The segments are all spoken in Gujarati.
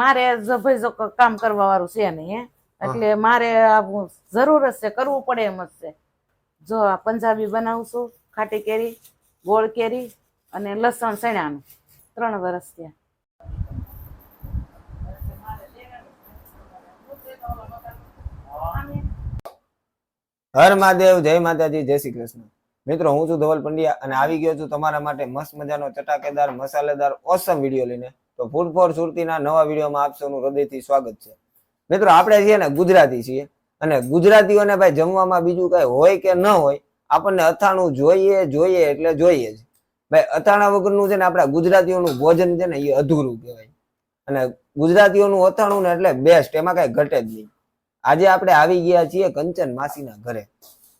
મારે ભાઈ કામ કરવા વાળું છે નહીં હે? એટલે મારે જરૂર જ છે કરવું પડે એમ જ છે. જો આ પંજાબી બનાવું છું ખાટી કેરી ગોળ કેરી અને લસણ સણાનું ત્રણ વર્ષ થયા. હર મહાદેવ જય માતાજી જય શ્રી કૃષ્ણ. મિત્રો હું છું ધવલ પંડ્યા અને આવી ગયો છું તમારા માટે મસ્ત મજાનો ચટાકેદાર મસાલેદાર ઓસમ વીડિયો લઈને. તો ફૂડ ફોર સુરતીના નવા વિડીયોમાં આપ સૌનું હૃદયથી સ્વાગત છે. મિત્રો, આપણે છીએ ને ગુજરાતી છીએ અને ગુજરાતીઓને ભાઈ જમવામાં બીજું કઈ હોય કે ન હોય, આપણને અથાણું જોઈએ જોઈએ એટલે જોઈએ જ. ભાઈ, અથાણા વગરનું છે ને આપણા ગુજરાતીઓનું ભોજન છે ને એ અધૂરું કહેવાય. અને ગુજરાતીઓનું અથાણું ને એટલે બેસ્ટ એમાં કઈ ઘટે જ નહીં. આજે આપણે આવી ગયા છીએ કંચન માસીના ઘરે.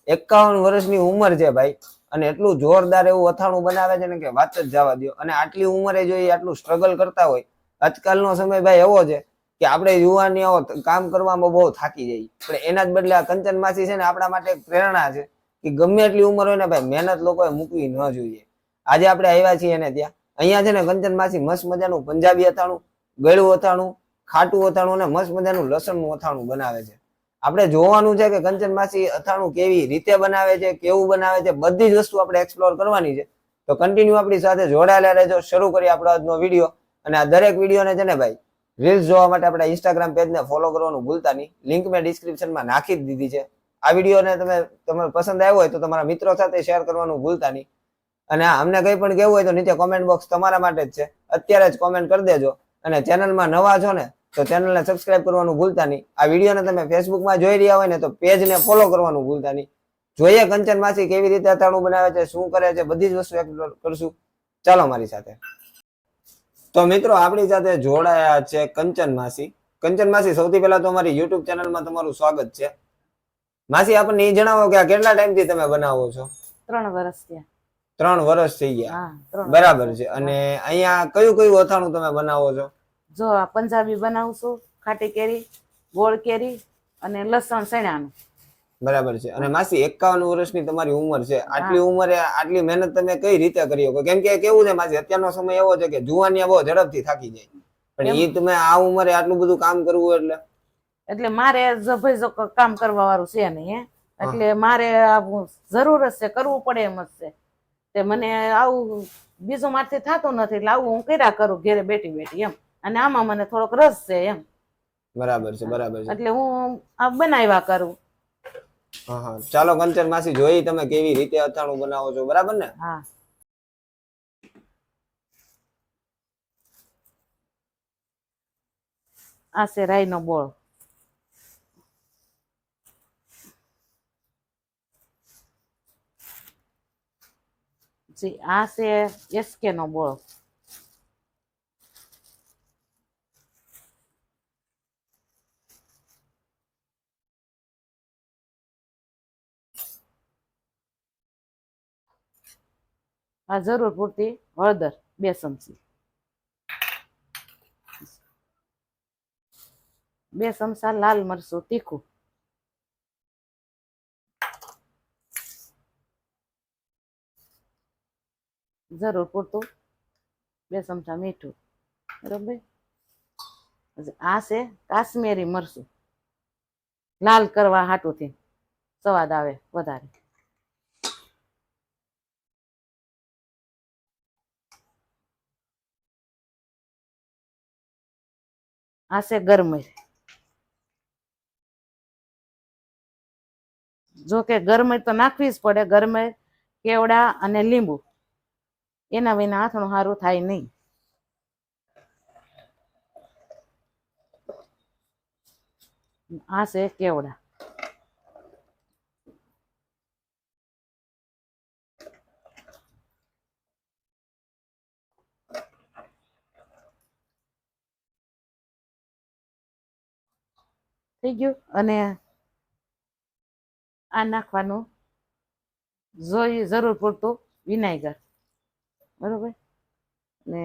એકાવન વર્ષની ઉંમર છે ભાઈ. અને એટલું જોરદાર એવું અથાણું બનાવે છે ને કે વાત જ જવા દો અને આટલી ઉંમરે જો એ આટલું સ્ટ્રગલ કરતા હોય, આજકાલનો સમય ભાઈ એવો છે કે આપણે યુવાનીઓ કામ કરવામાં બહુ થાકી જઈએ. પણ એના જ બદલે આ કંચન માસી છે ને આપણા માટે પ્રેરણા છે કે ગમે એટલી ઉંમર હોય ને ભાઈ મહેનત લોકોએ મૂકવી ન જોઈએ. આજે આપણે આવ્યા છીએ ને ત્યાં. અહીંયા છે ને કંચન માસી મસ્ત મજાનું પંજાબી અથાણું ગળું અથાણું, ખાટું અથાણું અને મસ્ત મજાનું લસણનું અથાણું બનાવે છે. આપણે જોવાનું છે કે કંચન માસી અથાણું કેવી રીતે બનાવે છે, કેવું બનાવે છે, બધી જ વસ્તુ આપણે એક્સપ્લોર કરવાની છે. તો કન્ટિન્યુ આપણી સાથે જોડાયેલા રહેજો. શરૂ કરીએ આપણો આજનો વીડિયો અને આ દરેક વિડીયોને છે ને ભાઈ રીલ્સ જોવા માટે આપણા ઇન્સ્ટાગ્રામ પેજને ફોલો કરવાનું ભૂલતા નહીં. લિંક મેં ડિસ્ક્રિપ્શનમાં નાખી જ દીધી છે. આ વિડીયોને તમે તમને પસંદ આવ્યો હોય તો તમારા મિત્રો સાથે શેર કરવાનું ભૂલતા નહીં. અને અમને કંઈ પણ કહેવું હોય તો નીચે કોમેન્ટ બોક્સ તમારા માટે જ છે. અત્યારે જ કોમેન્ટ કરી દેજો. અને ચેનલમાં નવા છો ને તો ચેનલને સબસ્ક્રાઇબ કરવાનું ભૂલતા નહીં. આ વિડીયોને તમે ફેસબુકમાં જોઈ રહ્યા હોય ને તો પેજને ફોલો કરવાનું ભૂલતા નહીં. જોઈએ કંચન માસી કેવી રીતે અથાણું બનાવે છે શું કરે છે બધી જ વસ્તુ કરશું. ચાલો મારી સાથે. તો મિત્રો આપણી સાથે જોડાયા છે કંચન માસી. કંચન માસી સૌથી પહેલા તો અમારી યુટ્યુબ ચેનલમાં તમારું સ્વાગત છે. માસી આપણને એ જણાવો કે આ કેટલા ટાઈમથી તમે બનાવો છો? ત્રણ વર્ષ થયા. ત્રણ વર્ષ થઈ ગયા. બરાબર છે. અને અહીંયા કયું કયું અથાણું તમે બનાવો છો? જો પંજાબી બનાવું છું ખાટી કેરી ગોળ કેરી અને લસણ સણાનું બરાબર છે. અને માસી એકાવન વર્ષની તમારી ઉંમર છે. આટલી ઉંમરે આટલી મહેનત તમે કઈ રીતે કરી શકો? કેમ કે કેવું છે માસી અત્યારનો સમય એવો છે કે જુવાનિયા બહુ ઝડપથી થાકી જાય. પણ એ તમે આ ઉંમરે આટલું બધું કામ કરવું એટલે? એટલે મારે ભાઈ જો કામ કરવા વાળું છે નહીં એટલે મારે આ જરૂર જ છે કરવું પડે એમ જ છે. તે મને આવું બીજું મારથી થતું નથી એટલે આવું હું કર્યા કરું ઘેરે બેઠી બેઠી એમ? અને આમાં મને થોડોક રસ છે એમ. બરાબર છે બરાબર છે. એટલે હું આ બનાવ્યા કરું. હા હા. ચાલો કંચન માસી જોઈ તમે કેવી રીતે અથાણું બનાવો છો બરાબર ને? હા. આ છે રાઈનો બોળ. આ છે એસકે નો બોળ. આ જરૂર પૂરતી હળદર બે ચમચી. બે ચમચા લાલ મરચું તીખું. જરૂર પૂરતું બે ચમચા મીઠું. બરોબર? આ છે કાશ્મીરી મરચું. લાલ કરવા હાટુથી સ્વાદ આવે વધારે. આ છે ગરમર જો ગરમર તો નાખવી જ પડે ગરમર કેવડા અને લીંબુ. એના વિના આથણું સારું થાય નહીં. આ કેવડા. થઈ ગયું અને આ નાખવાનું જોઈ જરૂર પૂરતું વિનાયગર. બરોબર? ને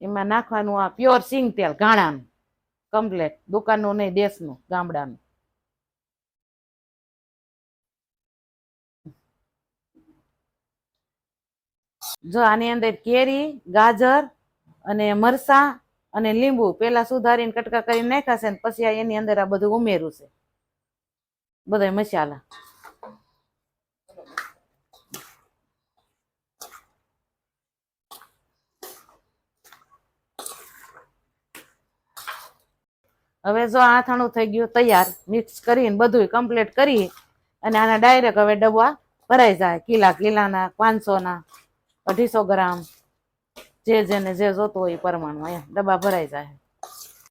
એમાં નાખવાનું આ પ્યોર સિંગ તેલ ગાણાનું કમ્પ્લેટ દુકાનનું નહીં, દેશનું, ગામડાનું. જો આની અંદર કેરી, ગાજર અને મરસા અને લીંબુ પેલા સુધારીને કટકા કરીને નાખ્યા છે ને પછી આ એની અંદર આ બધું ઉમેર્યું છે. બધા મસાલા. હવે જો આથાણું થઈ ગયું તૈયાર મિક્સ કરીને બધું કમ્પ્લીટ કરી અને આના ડાયરેક્ટ હવે ડબ્બા ભરાઈ જાય. કિલા કિલાના પાંચસો ના અઢીસો ગ્રામ. જે જેને જે જોતું હોય એ પ્રમાણમાં એમ ડબ્બા ભરાઈ જાય.